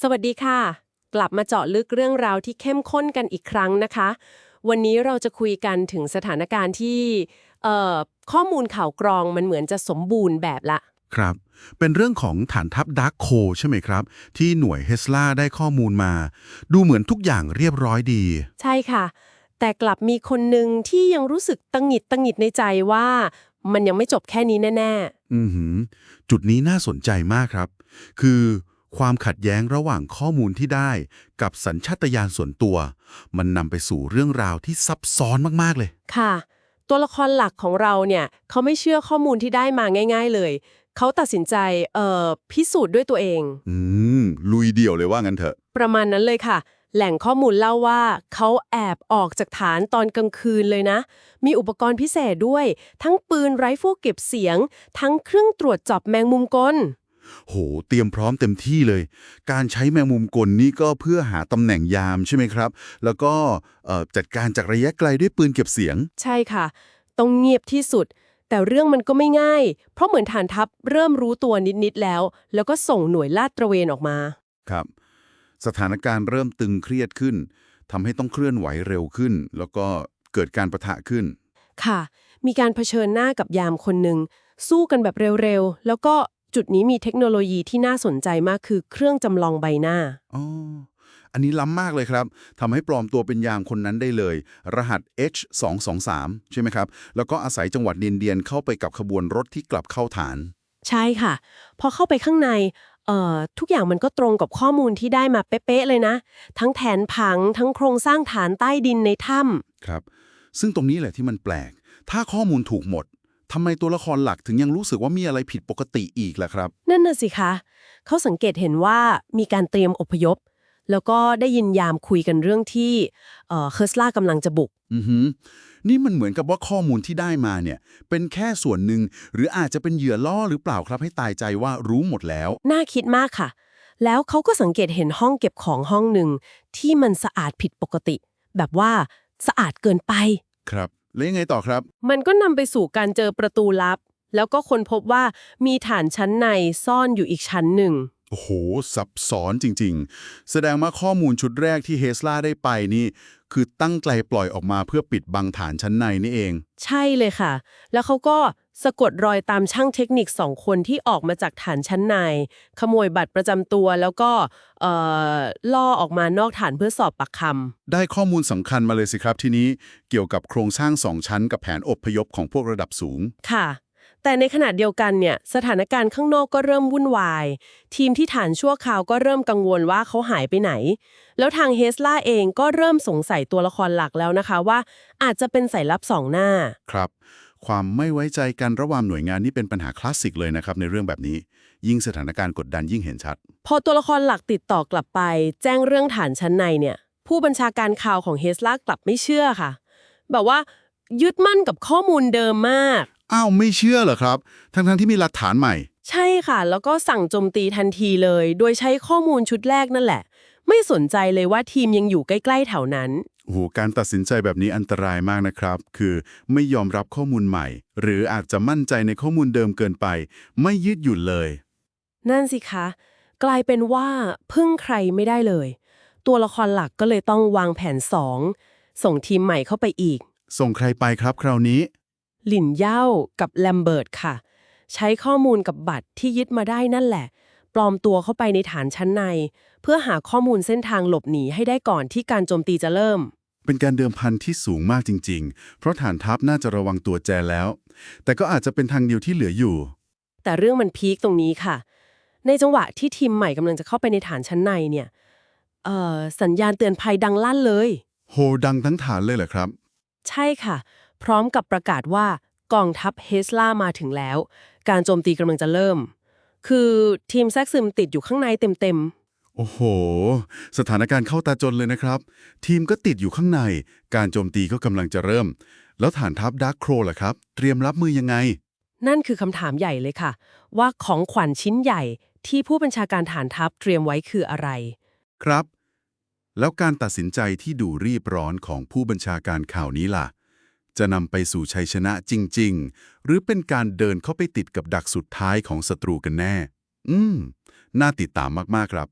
สวัสดีค่ะ กลับมาเจาะลึกเรื่องราวที่เข้มข้นกันอีกครั้งนะคะ วันนี้เราจะคุยกันถึงสถานการณ์ที่เอ่อข้อมูลข่าวกรองมันเหมือนจะสมบูรณ์แบบละ ครับ เป็นเรื่องของฐานทัพดาร์คโคใช่ไหมครับ ที่หน่วยเฮสลาได้ข้อมูลมา ดูเหมือนทุกอย่างเรียบร้อยดี ใช่ค่ะ แต่กลับมีคนหนึ่งที่ยังรู้สึกตังหงิดตังหงิดในใจว่ามันยังไม่จบแค่นี้แน่อือหือ จุดนี้น่าสนใจมากครับ คือ ความขัดแย้งระหว่างข้อมูลที่ได้ กับสัญชาตญาณส่วนตัว มันนำไปสู่เรื่องราวที่ซับซ้อนมากๆเลยๆค่ะ ตัวละครหลักของเราเนี่ยเขาไม่เชื่อข้อมูลที่ได้มาง่าย ๆ เลย เขาตัดสินใจเอ่อพิสูจน์ด้วยตัวเอง อืม ลุยเดี่ยวเลยว่างั้นเถอะ ประมาณนั้นเลยค่ะ แหล่งข้อมูลเล่าว่าเขาแอบออกจากฐานตอนกลางคืนเลยนะ มีอุปกรณ์พิเศษด้วย ทั้งปืนไรเฟิลเก็บเสียง ทั้งเครื่องตรวจจับแมงมุมกล โห เตรียมพร้อมเต็มที่เลย การใช้แมงมุมกลนี่ก็เพื่อหาตำแหน่งยามใช่ไหมครับ แล้วก็เอ่อจัดการจากระยะไกลด้วยปืนเก็บเสียง ใช่ค่ะ ต้องเงียบที่สุด แต่เรื่องมันก็ไม่ง่าย เพราะเหมือนฐานทัพเริ่มรู้ตัวนิด ๆ แล้ว แล้วก็ส่งหน่วยลาดตระเวนออกมา ครับ สถานการณ์เริ่มตึงเครียดขึ้นทำให้ต้องเคลื่อนไหวเร็วขึ้น แล้วก็เกิดการประทะขึ้น ค่ะ มีการเผชิญหน้ากับยามคนหนึ่งสู้กันแบบเร็วๆ แล้วก็ จุดนี้มีเทคโนโลยีที่น่าสนใจมากคือเครื่องจำลองใบหน้า อ๋อ อันนี้ล้ำมากเลยครับทำให้ปลอมตัวเป็นยามคนนั้นได้เลย รหัส H223 ใช่ไหมครับ แล้วก็อาศัยจังหวัดเดียนๆเข้าไปกับขบวนรถที่กลับเข้าฐาน ใช่ค่ะ พอเข้าไปข้างในเอ่อทุกอย่างมันก็ตรงกับข้อมูลที่ได้มาเป๊ะๆเลยนะ ทั้งแผนผังทั้งโครงสร้างฐานใต้ดินในถ้ำครับ ซึ่งตรงนี้แหละที่มันแปลก ถ้าข้อมูลถูกหมด ทำไมตัวละครหลักถึงยังรู้สึกว่ามีอะไรผิดปกติอีกล่ะครับ นั่นน่ะสิคะเขาสังเกตเห็นว่ามีการเตรียมอพยพ แล้วก็ได้ยินยามคุยกันเรื่องที่เอ่อเคอร์สลากำลังจะบุก อือหือ นี่มันเหมือนกับว่าข้อมูลที่ได้มาเนี่ย เป็นแค่ส่วนหนึ่ง หรืออาจจะเป็นเหยื่อล่อหรือเปล่าครับให้ตายใจว่ารู้หมดแล้ว น่าคิดมากค่ะ แล้วเขาก็สังเกตเห็นห้องเก็บของห้องหนึ่งที่มันสะอาดผิดปกติ แบบว่าสะอาดเกินไป ครับ แล้วยังไงต่อครับ มันก็นำไปสู่การเจอประตูลับ แล้วก็ค้นพบว่ามีฐานชั้นในซ่อนอยู่อีกชั้นหนึ่ง โอ้โห ซับซ้อนจริง ๆ แสดงว่าข้อมูลชุดแรกที่เฮสลาได้ไปนี่ คือตั้งใจปล่อยออกมาเพื่อปิดบังฐานชั้นในนี่เอง ใช่เลยค่ะ แล้วเขาก็สะกดรอยตามช่างเทคนิคสองคนที่ออกมาจากฐานชั้นใน ขโมยบัตรประจำตัวแล้วก็เอ่อล่อออกมานอกฐานเพื่อสอบปากคได้ข้อมูลสำคัญมาเลยสิครับทีนี้เกี่ยวกับโครงสร้างสองชั้นกับแผนอพยพของพวกระดับสูงำค่ะ แต่ในขณะเดียวกันเนี่ยสถานการณ์ข้างนอกก็เริ่มวุ่นวาย ทีมที่ฐานชั่วคราวก็เริ่มกังวลว่าเขาหายไปไหน แล้วทางเฮสลาเองก็เริ่มสงสัยตัวละครหลักแล้วนะคะว่า อาจจะเป็นสายลับสองหน้า ครับ ความไม่ไว้ใจกันระหว่างหน่วยงานนี่เป็นปัญหาคลาสสิกเลยนะครับในเรื่องแบบนี้ ยิ่งสถานการณ์กดดันยิ่งเห็นชัด พอตัวละครหลักติดต่อกลับไป แจ้งเรื่องฐานชั้นในเนี่ยผู้บัญชาการข่าวของเฮสลากลับไม่เชื่อค่ะ แบบว่ายึดมั่นกับข้อมูลเดิมมาก อ้าวไม่เชื่อเหรอครับ ทั้งๆที่มีหลักฐานใหม่ ใช่ค่ะ แล้วก็สั่งโจมตีทันทีเลย โดยใช้ข้อมูลชุดแรกนั่นแหละ ไม่สนใจเลยว่าทีมยังอยู่ใกล้ๆแถวนั้น โอ้โหการตัดสินใจแบบนี้อันตรายมากนะครับ คือไม่ยอมรับข้อมูลใหม่ หรืออาจจะมั่นใจในข้อมูลเดิมเกินไป ไม่ยืดหยุ่นเลย นั่นสิคะ กลายเป็นว่าพึ่งใครไม่ได้เลย ตัวละครหลักก็เลยต้องวางแผนสองส่งทีมใหม่เข้าไปอีก ส่งใครไปครับคราวนี้ หลินเย่ากับแลมเบิร์ตค่ะ ใช้ข้อมูลกับบัตรที่ยึดมาได้นั่นแหละ ปลอมตัวเข้าไปในฐานชั้นใน เพื่อหาข้อมูลเส้นทางหลบหนีให้ได้ก่อนที่การโจมตีจะเริ่ม เป็นการเดิมพันที่สูงมากจริง ๆ เพราะฐานทัพน่าจะระวังตัวแจแล้ว แต่ก็อาจจะเป็นทางเดียวที่เหลืออยู่ แต่เรื่องมันพีคตรงนี้ค่ะ ในจังหวะที่ทีมใหม่กำลังจะเข้าไปในฐานชั้นในเนี่ยเอ่อสัญญาณเตือนภัยดังลั่นเลย โหดังทั้งฐานเลยเหรอครับ ใช่ค่ะ พร้อมกับประกาศว่ากองทัพเฮสลามาถึงแล้ว การโจมตีกำลังจะเริ่ม คือทีมแซกซึมติดอยู่ข้างในเต็มโอ้โห สถานการณ์เข้าตาจนเลยนะครับ ทีมก็ติดอยู่ข้างใน การโจมตีก็กำลังจะเริ่ม แล้วฐานทัพดาร์คโครล่ะครับ เตรียมรับมือยังไงๆนั่นคือคำถามใหญ่เลยค่ะ ว่าของขวัญชิ้นใหญ่ที่ผู้บัญชาการฐานทัพเตรียมไว้คืออะไร ครับ แล้วการตัดสินใจที่ดูรีบร้อนของผู้บัญชาการข่าวนี้ล่ะ จะนำไปสู่ชัยชนะจริง ๆ หรือเป็นการเดินเข้าไปติดกับดักสุดท้ายของศัตรูกันแน่ อืม น่าติดตามมาก ๆ ครับ